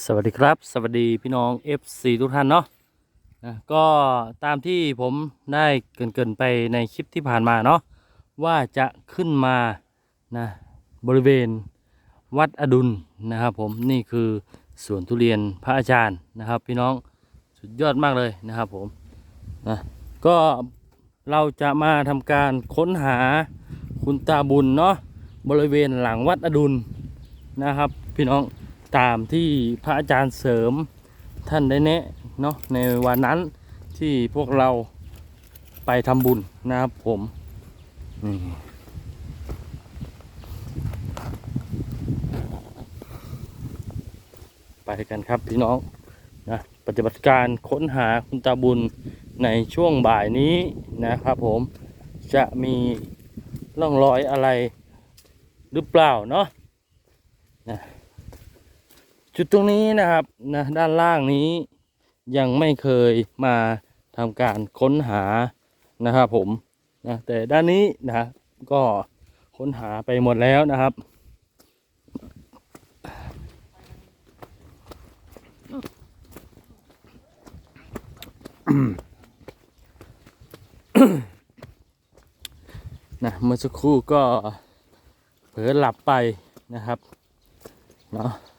สวัสดีครับ สวัสดีพี่น้อง FC ทุกท่านเนาะนะก็ตามที่ผมได้เกินเกินๆไปในคลิปที่ผ่านมาเนาะว่าจะขึ้นมานะบริเวณวัดอดุลนะครับผมนี่คือสวนทุเรียนพระอาจารย์นะครับ พี่น้องสุดยอดมากเลยนะครับผมนะก็เราจะมาทำการค้นหาคุณตาบุญเนาะบริเวณหลังวัดอดุลนะครับ พี่น้อง ตามที่พระอาจารย์เสริมท่านได้แนะเนาะในวันนั้นที่พวกเราไปทำบุญนะครับผมนี่ไปกันครับพี่น้องนะปฏิบัติการค้นหาคุณตาบุญในช่วงบ่ายนี้นะครับผมจะมีร่องรอยอะไรหรือเปล่าเนาะ จุดตรงนี้นะครับนะด้านล่างนี้ยังไม่เคยมาทำการค้นหานะครับผมนะแต่ด้านนี้นะก็ค้นหาไปหมดแล้วนะครับนะเมื่อสักครู่ก็เผลอหลับไปนะครับเนาะอะ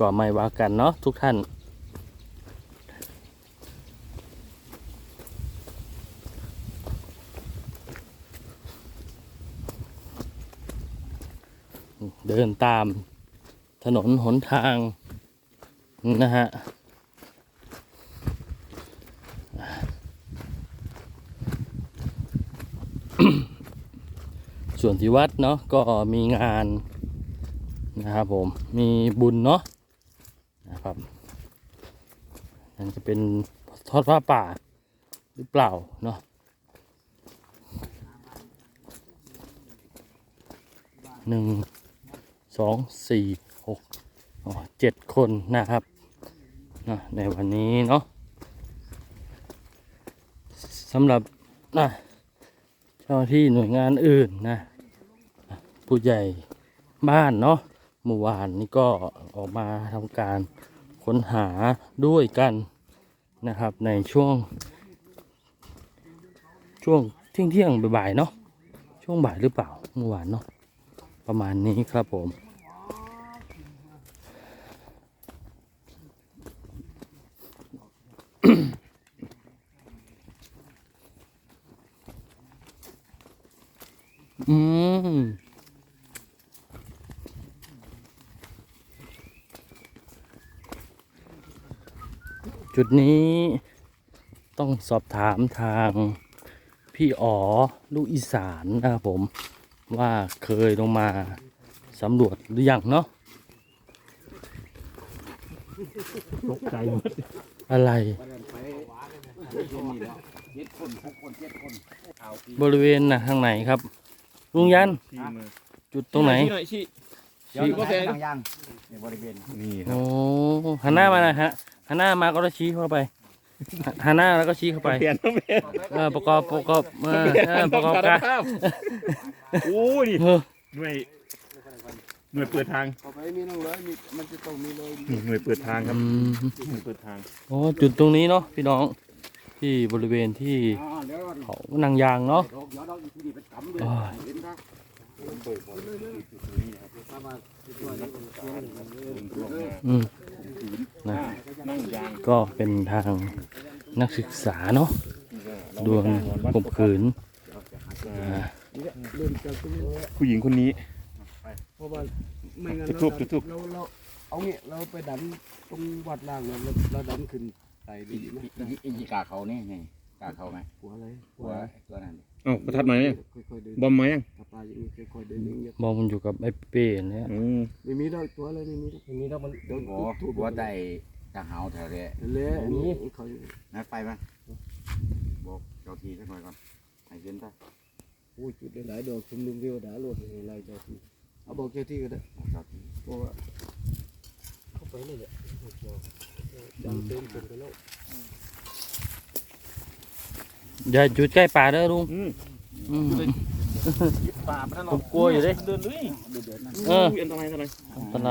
ก็ไม่ว่ากันเนาะทุกท่าน เดินตามถนนหนทางนะฮะส่วนที่วัดเนาะก็มีงานนะครับผมมีบุญเนาะ นะครับนั่นจะเป็นทอดผ้าป่าหรือเปล่าเนาะหนึ่งสองสี่หกเจ็ดคนนะครับนะในวันนี้เนาะสำหรับนะเจ้าที่หน่วยงานอื่นนะผู้ใหญ่บ้านเนาะเมื่อวานนี้ก็ออกมาทำการ ค้นหาด้วยกันนะครับในช่วง ช่วงเที่ยงเที่ยงบ่ายเนาะช่วงบ่ายหรือเปล่าเมื่อวานเนาะประมาณนี้ครับผมอืม จุดนี้ต้องสอบถามทางพี่อ๋อลูกอีสานนะครับผมว่าเคยลงมาสำรวจหรือยังเนาะตกใจหมดอะไร บริเวณนะทางไหนครับลุงยันที่มือจุดตรงไหนหน่อยชี้ เดี๋ยวก็แสงย่างในบริเวณนี่ครัโอ้บหันหน้ามานะฮะหันหน้ามาก็ต้องชี้เข้าไปหันหน้าแล้วก็ชี้เข้าไปเปลี่ยนต้องเปลี่ยนเออประกอบประกอบเออเออประกอบการโอ้ยนี่เออหน่วยหน่วยเปิดทางพอไปมีน้องเลยมีมันจะต้องมีเลยนี่หน่วยเปิดทางครับอืมหน่วยเปิดทางอ๋อจุดตรงนี้เนาะพี่น้องที่บริเวณที่อ่าเดี๋ยวเขานางยางเนาะด อกยอดดอกอยู่ที่นี่เป็นกำเลยโอ้ยเห็นครับถ้ามาที่ตัวนี้อืมนะนั่งยางก็เป็นทางนักศึกษาเนาะดวงข่มขืนอ่าเริ่มจากตรงนี้ผู้หญิงคนนี้เพราะว่าไม่งั้นจุดทูบจุดทูบเราเราเอางี้เราไปดันตรงวัดล่างเนี่ยเราเราดันขึ้นไต่ดีไหมอีอีอีกาเขานี่ไงกาเขาไหมหัวอะไรหัวตัวนั้น เอ้าประทัดมายังค่อยๆเดินบอมมายังถ้าปลาอย่างนี้ค่อยๆเดินอย่างเงี้ยมองมันอยู่กับไอ้เป้เนี่ยอืมไม่มีดอกตัวอะไรไม่มีไม่มีดอกมันเดี๋ยวหัวทุบหัวใจตาหาวแถวเนี้ยเละอันนี้เขานัดไปไหมบอกเจ้าทีสักหน่อยก่อนให้เย็นซะอุ้ยจุดหลายๆดอกชุมนุมเทวดาโลดอะไรเจ้าที่เอาบอกเจ้าที่ก็ได้บอกเจ้าทีเพราะว่าเข้าไปนี่แหละดันเต็มเต็มไปแล้ว อย่าจุดใกล้ป่าเด้อลุงอืมอืมป่าประทัดผมกลัวอยู่เด้เดินเลยเออยอันตรายอันตรายเป็นไร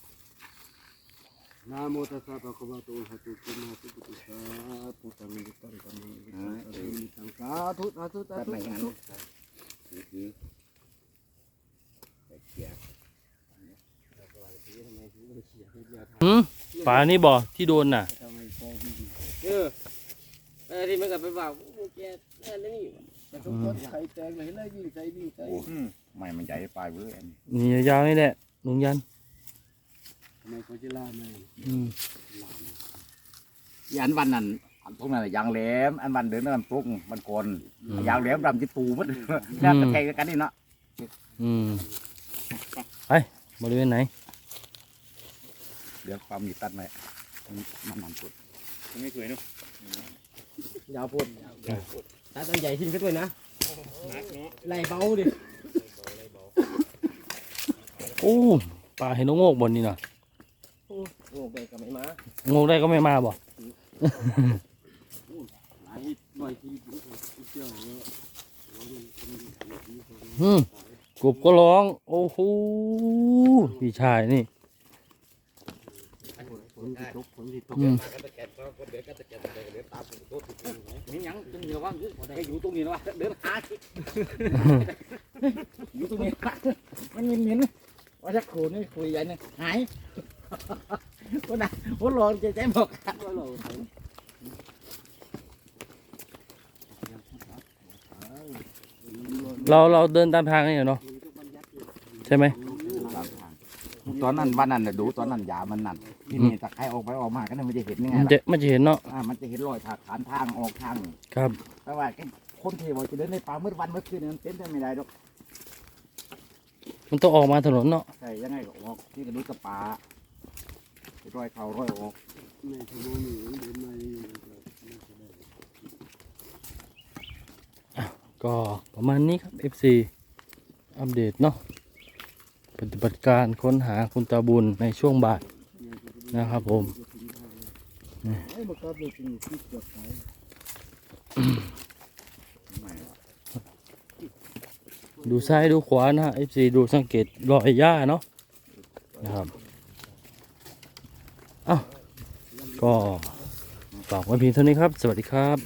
นะโมตัสสะภะคะวะโตอะระหะโตสัมมาสัมพุทธัสสะพุทธังมิตังกัมมิตังสาธุสาธุสาตัดธุไม่สางั้นธุถือถือไปเขี่ยหืมป่านี่บ่ที่โดนน่ะเออไอ้ที่มันก็ไปว่าโอ้แกนั่นนี่แต่ทุกคนใครแตงเลยเลยวิ่งใส่วิ่งใส่อืมไม่มันใหญ่ไปเว้ยอันนี้นี่ยาวๆนี่แหละลุงยัน ทำไมเขาจะล่าไม่อืมอีอันวันนั้นอันพวกนั้นยางแหลมอันวันเดินน้ำตุกมันกลยางแหลมดำจิตูมันแล้วกระแทกกันนี่เนาะอืมไปบริเวณไหน เดี๋ยวความมีตัดไหมมันมันกดไม่สวยเนาะยาวพ่นตาต้นใหญ่ทิ้งก็ด้วยนะนักเนาะไล่เบาดิโอ้ป่าเห็นนกโงกบนนี่น่ะโอ้ไปกับไม่มาโงกได้ก็ไม่มาบ่หลายหน่อยที่เที่ยวเยอะอืมกบก็ร้อง โอ้โหพี่ชายนี่ฝนที่ตกฝนที่ตกอืมนี่ยังตึงเดียวว่าให้อยู่ตรงนี้นะวะเดินหาที่อยู่ตรงนี้มันเหม็นๆว่าจะขู่นี่คุยยันนี่หาย คนน่ะคนรอจะใจบอกเราเราเดินตามทางนี่เนาะใช่ไหมตอนนั้นวันนั้นน่ะดูตอนนั้นยามันนั่นที่นี่ตะไคร้ออกไปออกมาก็นั่นมันจะเห็นยังไงมันล่ะจะมันจะเห็นเนาะอ่ามันจะเห็นรอยถากฐานทางออกทาง ครับ แต่ว่าไอ้คนที่ว่าจะเดินในป่ามืดวันเมื่อคืนนมันเป็นไปไม่ได้หรอกมันต้องออกมาถนนเนาะ ใช่ยังไงก็ออกที่กระดูกกระป่าไป ร้อยเข่าร้อยออกในชั่วโมงนี้เดินมานี่ก็ประมาณนี้ครับ FC อัปเดตเนาะปฏิบัติการค้นหาคุณตาบุญในช่วงบ่ายนะครับผมดูซ้ายดูขวานะฮะ FC ดูสังเกตรอยหญ้าเนาะนะครับอ้า วันพีเท่านี้ครับ สวัสดีครับ